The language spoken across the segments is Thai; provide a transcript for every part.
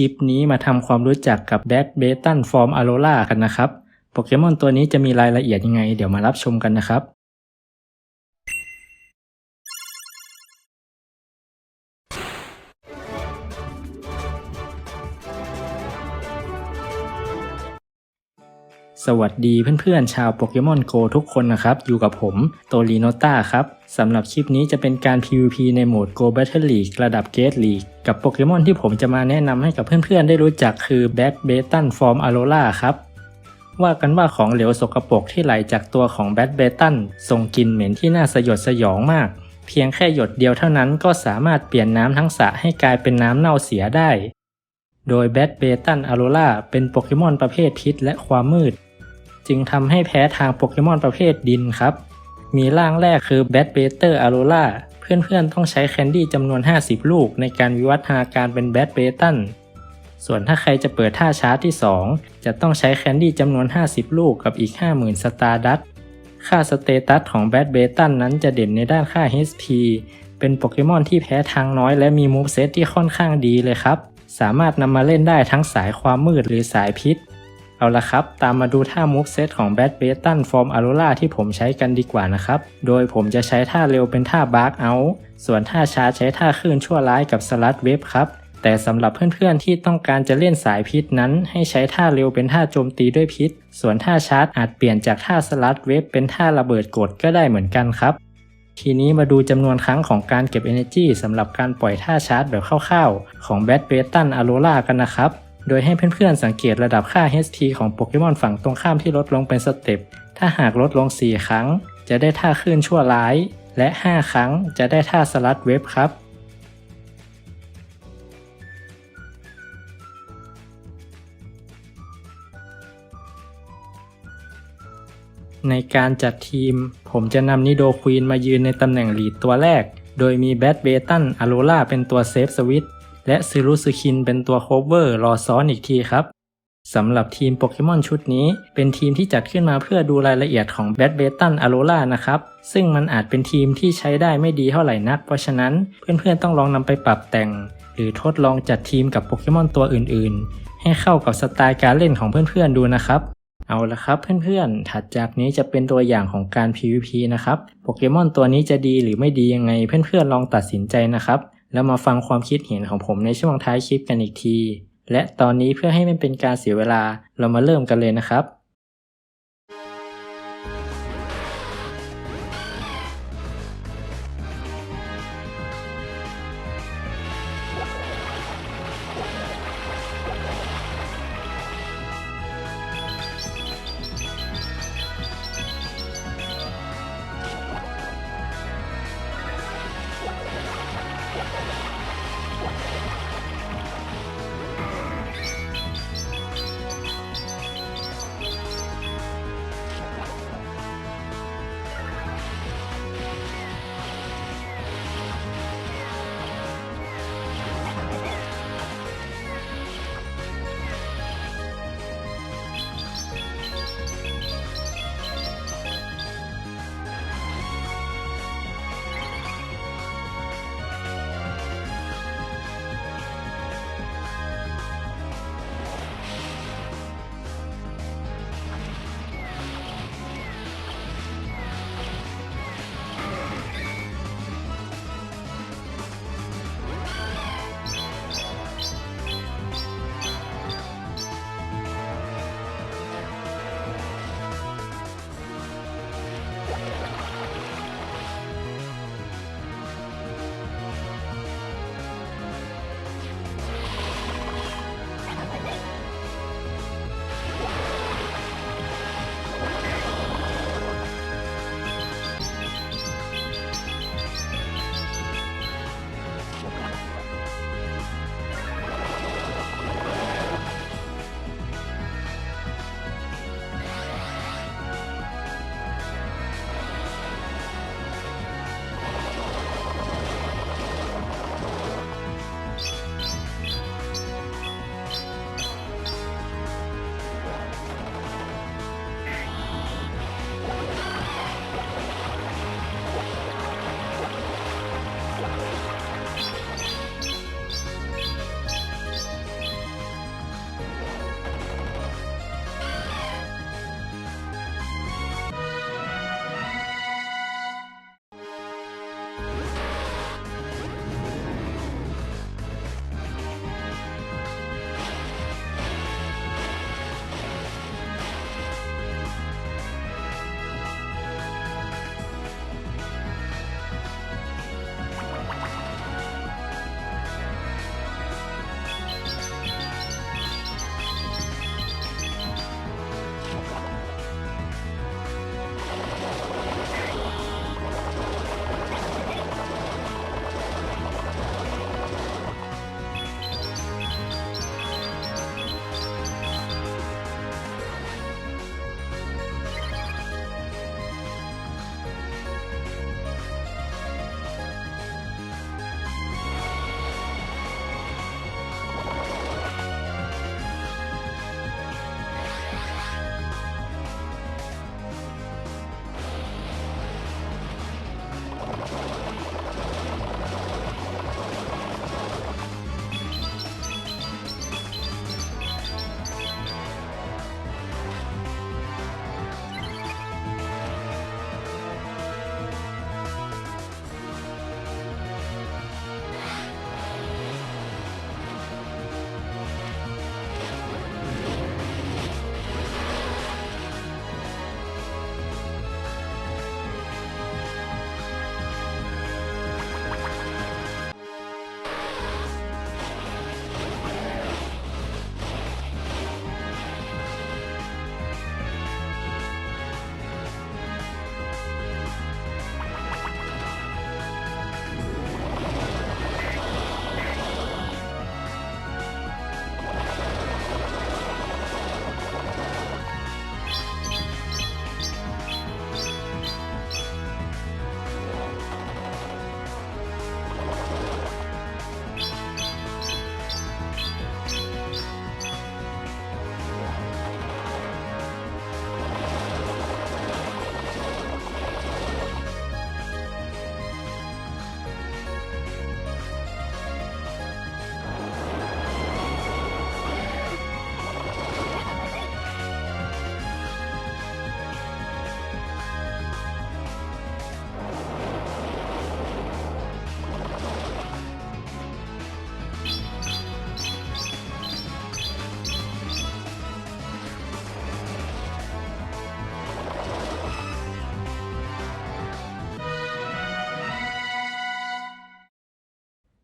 ลิปนี้มาทำความรู้จักกับแบทเบตันฟอร์มอโรล่ากันนะครับ โปเกมอนตัวนี้จะมีรายละเอียดยังไง เดี๋ยวมารับชมกันนะครับ สวัสดีเพื่อนๆ ชาวโปเกมอนโกทุกคนนะครับ อยู่กับผมโตลีโนต้าครับ สำหรับคลิปนี้จะเป็นการ PVP ในโหมด Go Battle League ระดับ Gate League กับโปเกมอนที่ผมจะมาแนะนำให้กับเพื่อนๆ ได้รู้จักคือ Bat b e t a n Form Alola ครับ ว่ากันว่าของเหลวสกปรกที่ไหลจากตัวของแบทเบตันส่งกลิ่นเหม็นที่น่าสยดสยองมาก เพียงแค่หยดเดียวเท่านั้นก็สามารถเปลี่ยนน้ำทั้งสระให้กลายเป็นน้ำเน่าเสียได้ โดยแบทเบตันอโรล่าเป็นโปเกมอนประเภทพิษและความมืด จึงทำให้แพ้ทางโปเกมอนประเภทดินครับ มีร่างแรกคือแบทเบเตอร์อโรล่าเพื่อนๆต้องใช้แคนดี้จำนวน 50 ลูก ในการวิวัฒนาการเป็นแบทเบตันส่วนถ้าใครจะเปิดท่าชาร์จที่ 2 จะต้องใช้แคนดี้จำนวน 50 ลูกกับอีก 50,000 สตาร์ดัตค่าสเตตัสของแบทเบตันนั้นจะเด่นในด้านค่า HP เป็นโปเกมอนที่แพ้ทางน้อยและมีมูฟเซตที่ค่อนข้างดีเลยครับ สามารถนำมาเล่นได้ทั้งสายความมืดหรือสายพิษ เอาละครับ ตามมาดูท่ามูฟเซตของแบทเบตันฟอร์มอโรล่าที่ผมใช้กันดีกว่านะครับ โดยผมจะใช้ท่าเร็วเป็นท่าบาร์กเอาส่วนท่าช้าใช้ท่าคลื่นชั่วร้ายกับสลัดเวฟครับแต่สำหรับเพื่อนๆที่ต้องการจะเล่นสายพิษนั้น ให้ใช้ท่าเร็วเป็นท่าโจมตีด้วยพิษ ส่วนท่าชาร์จอาจเปลี่ยนจากท่าสลัดเวฟเป็นท่าระเบิดกดก็ได้เหมือนกันครับ ทีนี้มาดูจำนวนครั้งของการเก็บ Energy สำหรับการปล่อยท่าชาร์จแบบคร่าวๆ ของแบทเบตันอโรล่ากันนะครับ โดยให้เพื่อนๆสังเกตระดับค่า HP ของโปเกมอนฝั่งตรงข้ามที่ลดลงเป็นสเต็ป ถ้าหากลดลง 4 ครั้ง จะได้ท่าคลื่นชั่วร้าย และ 5 ครั้งจะได้ท่าสลัดเวฟครับในการจัดทีม ผมจะนำนิโดควีนมายืนในตำแหน่งลีดตัวแรก โดยมีแบทเบตันอโรล่าเป็นตัวเซฟสวิต และซิรุสคินเป็นตัวโคเวอร์รอซ้อนอีกทีครับสำหรับทีมโปเกมอนชุดนี้ เป็นทีมที่จัดขึ้นมาเพื่อดูรายละเอียดของแบทเบตันอโรล่านะครับ ซึ่งมันอาจเป็นทีมที่ใช้ได้ไม่ดีเท่าไหร่นัก เพราะฉะนั้นเพื่อนๆต้องลองนำไปปรับแต่ง หรือทดลองจัดทีมกับโปเกมอนตัวอื่นๆ ให้เข้ากับสไตล์การเล่นของเพื่อนๆดูนะครับ เอาละครับเพื่อนๆ ถัดจากนี้จะเป็นตัวอย่างของการ PVP นะครับ โปเกมอนตัวนี้จะดีหรือไม่ดียังไงเพื่อนๆลองตัดสินใจนะครับ แล้วมาฟังความคิดเห็นของผมในช่วงท้ายคลิปกันอีกที และตอนนี้เพื่อให้ไม่เป็นการเสียเวลาเรามาเริ่มกันเลยนะครับ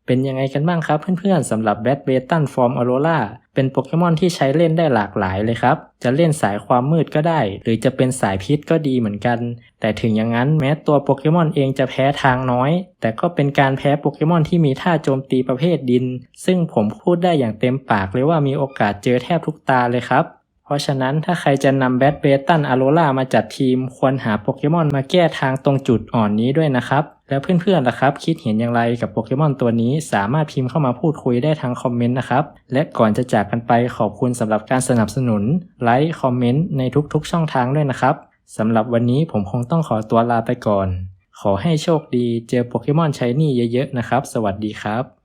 เป็นยังไงกันบ้างครับเพื่อนๆสำหรับแบทเบตันฟอร์มออโรราเป็นโปเกมอนที่ใช้เล่นได้หลากหลายเลยครับ จะเล่นสายความมืดก็ได้ หรือจะเป็นสายพิษก็ดีเหมือนกัน แต่ถึงอย่างนั้นแม้ตัวโปเกมอนเองจะแพ้ทางน้อย แต่ก็เป็นการแพ้โปเกมอนที่มีท่าโจมตีประเภทดิน ซึ่งผมพูดได้อย่างเต็มปากเลยว่ามีโอกาสเจอแทบทุกตาเลยครับ เพราะฉะนั้นถ้าใครจะนำแบทเบตันอโรรามาจัดทีม ควรหาโปเกมอนมาแก้ทางตรงจุดอ่อนนี้ด้วยนะครับ แล้วเพื่อนๆล่ะครับ คิดเห็นอย่างไรกับโปเกมอนตัวนี้ สามารถพิมพ์เข้ามาพูดคุยได้ทางคอมเมนต์นะครับ และก่อนจะจากกันไปขอบคุณสำหรับการสนับสนุนไลค์คอมเมนต์ในทุกๆ ช่องทางด้วยนะครับสำหรับวันนี้ผมคงต้องขอตัวลาไปก่อน ขอให้โชคดีเจอโปเกมอนใช้นี่เยอะๆนะครับ สวัสดีครับ